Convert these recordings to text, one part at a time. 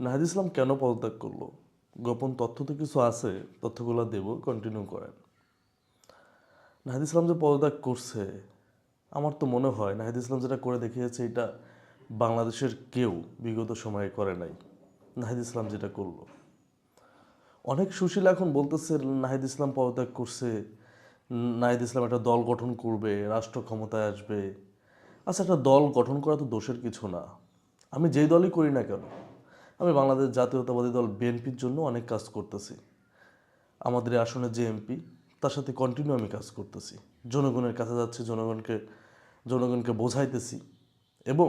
নাহিদ ইসলাম কেন পদত্যাগ করল? গোপন তথ্য তো কিছু আছে, তথ্যগুলো দেব কন্টিনিউ করেন। নাহিদ ইসলাম যে পদত্যাগ করছে, আমার তো মনে হয় নাহিদ ইসলাম যেটা করে দেখিয়েছে, এটা বাংলাদেশের কেউ বিগত সময়ে করে নাই। নাহিদ ইসলাম যেটা করল। অনেক সুশীল এখন বলতেছে নাহিদ ইসলাম পদত্যাগ করছে নাহিদ ইসলাম একটা দল গঠন করবে, রাষ্ট্র ক্ষমতায় আসবে। আচ্ছা একটা দল গঠন করা তো দোষের কিছু না। আমি যেই দলই করি না কেন? আমি বাংলাদেশ জাতীয়তাবাদী দল বিএনপির জন্য অনেক কাজ করতেছি। আমাদের আসনে যে এমপি, তার সাথে কন্টিনিউ আমি কাজ করতেছি। জনগণের কাছে যাচ্ছি, জনগণকে জনগণকে বোঝাইতেছি এবং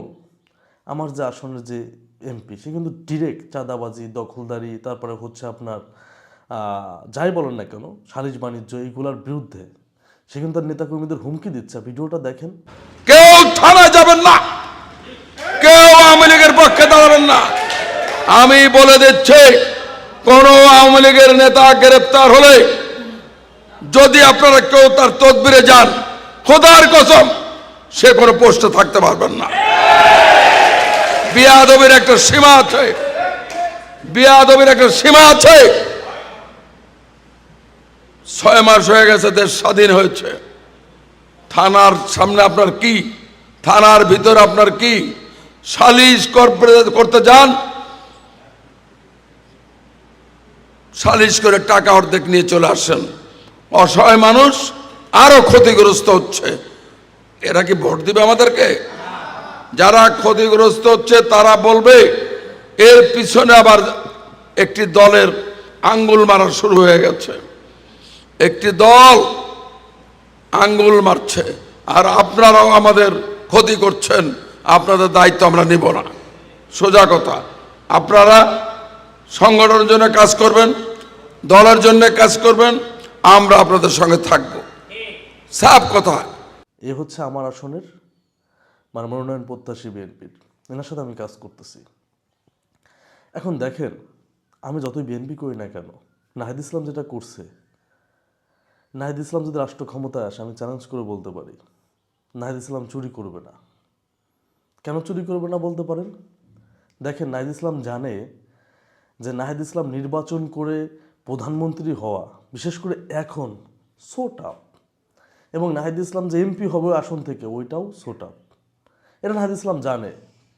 আমার যে আসনের যে এমপি, সে কিন্তু ডিরেক্ট চাঁদাবাজি, দখলদারি, তারপরে হচ্ছে আপনার যাই বলেন না কেন, সালিশ বাণিজ্য, এইগুলোর বিরুদ্ধে সে কিন্তু তার নেতাকর্মীদের হুমকি দিচ্ছে। ভিডিওটা দেখেন। কেউ থানায় যাবেন না। কেউ আওয়ামী লীগের পক্ষে দাঁড়াবেন না। আমি বলে দিচ্ছি, কোন আওয়ামী লীগের নেতা গ্রেপ্তার হলে যদি আপনারা কেউ তার তদবিরে যান, খোদার কসম, সে কোনো পোস্টে থাকতে পারবেন না। বিয়াদবির একটা সীমা আছে। বিয়াদবির একটা সীমা আছে। ছয় মাস হয়ে গেছে, দেশ স্বাধীন হয়েছে। থানার সামনে আপনার কি? থানার ভিতর আপনার কি? সালিশ করতে- করতে যান সালিশ করে টাকা অর্ধেক নিয়ে চলে আসেন। অসহায় মানুষ আরও ক্ষতিগ্রস্ত হচ্ছে। এরা কি ভোট দিবে আমাদেরকে? যারা ক্ষতিগ্রস্ত হচ্ছে তারা বলবে, এর পিছনে আবার একটি দলের আঙ্গুল মারা শুরু হয়ে গেছে। একটি দল আঙ্গুল মারছে, আর আপনারাও আমাদের ক্ষতি করছেন, আপনাদের দায়িত্ব আমরা নিব না। সোজা কথা, আপনারা সংগঠনের জন্য কাজ করবেন দলের জন্য কাজ করবেন, আমরা আপনাদের সঙ্গে থাকব। সাফ কথা। এ হচ্ছে আমার আসনের মানে মনোনয়ন প্রত্যাশী বিএনপির। এনার সাথে আমি কাজ করতেছি। এখন দেখেন, আমি যতই বিএনপি করি না কেন, নাহিদ ইসলাম যেটা করছে, নাহিদ ইসলাম যদি রাষ্ট্র ক্ষমতায় আসে, আমি চ্যালেঞ্জ করে বলতে পারি, নাহিদ ইসলাম চুরি করবে না। কেন চুরি করবে না বলতে পারেন? দেখেন, নাহিদ ইসলাম জানে যে নাহিদ ইসলাম নির্বাচন করে প্রধানমন্ত্রী হওয়া, বিশেষ করে এখন সো টাফ এবং নাহিদ ইসলাম যে এমপি হবে আসন থেকে, ওইটাও সোট আপ এটা নাহিদ ইসলাম জানে।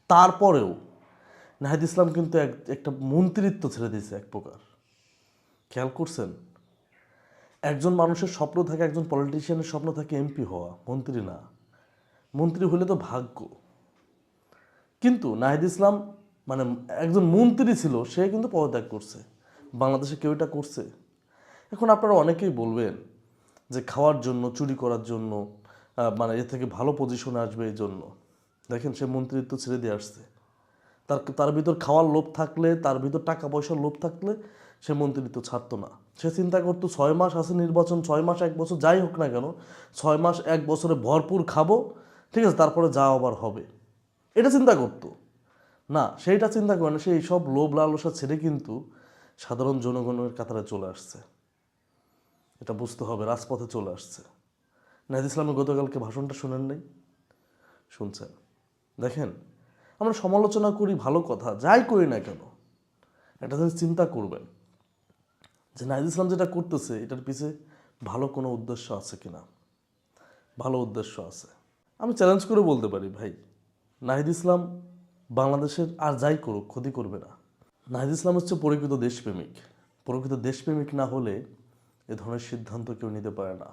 তারপরেও নাহিদ ইসলাম কিন্তু এক, একটা মন্ত্রিত্ব ছেড়ে দিয়েছে এক প্রকার। খেয়াল করছেন? একজন মানুষের স্বপ্ন থাকে, একজন পলিটিশিয়ানের স্বপ্ন থাকে এমপি হওয়া, মন্ত্রী না। মন্ত্রী হলে তো ভাগ্য। কিন্তু নাহিদ ইসলাম মানে একজন মন্ত্রী ছিল, সে কিন্তু পদত্যাগ করছে। বাংলাদেশে কেউ এটা করছে? এখন আপনারা অনেকেই বলবেন যে খাওয়ার জন্য, চুরি করার জন্য মানে এ থেকে ভালো পজিশনে আসবে এই জন্য। দেখেন, সে মন্ত্রিত্ব ছেড়ে দিয়ে আসছে। তার তার ভিতর খাওয়ার লোভ থাকলে, তার ভিতর টাকা পয়সার লোভ থাকলে সে মন্ত্রিত্ব ছাড়তো না। সে চিন্তা করতো, ছয় মাস আছে নির্বাচন, ছয় মাস, এক বছর, যাই হোক না কেন, ছয় মাস, এক বছরে ভরপুর খাব, ঠিক আছে, তারপরে যা আবার হবে। এটা চিন্তা করতো। না, সেইটা চিন্তা করে না, সে এইসব লোভ লালসা ছেড়ে কিন্তু সাধারণ জনগণের কাতারে চলে আসছে। এটা বুঝতে হবে, রাজপথে চলে আসছে। নাহিদ ইসলামের গতকালকে ভাষণটা শোনেন নাই? শুনছেন। দেখেন, আমরা সমালোচনা করি, ভালো কথা, যাই করি না কেন, একটা জিনিস চিন্তা করবেন, যে নাহিদ ইসলাম যেটা করতেছে, এটার পিছে ভালো কোনো উদ্দেশ্য আছে কিনা? ভালো উদ্দেশ্য আছে। আমি চ্যালেঞ্জ করে বলতে পারি, ভাই, নাহিদ ইসলাম বাংলাদেশের আর যাই করুক, ক্ষতি করবে না। নাহিদ ইসলাম হচ্ছে প্রকৃত দেশপ্রেমিক। প্রকৃত দেশপ্রেমিক না হলে এ ধরনের সিদ্ধান্ত কেউ নিতে পারে না।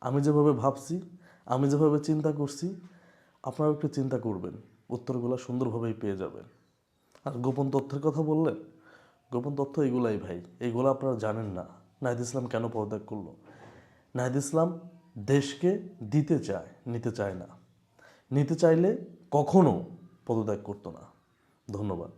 আমি যেভাবে ভাবছি, আমি যেভাবে চিন্তা করছি, আপনারাও একটু চিন্তা করবেন। উত্তরগুলো সুন্দরভাবেই পেয়ে যাবেন। আর গোপন তথ্যের কথা বললেন? গোপন তথ্য এইগুলাই ভাই এইগুলো আপনারা জানেন না। নাহিদ ইসলাম কেন পদত্যাগ করল? নাহিদ ইসলাম দেশকে দিতে চায়, নিতে চায় না। নিতে চাইলে কখনো পদত্যাগ করতো না। ধন্যবাদ।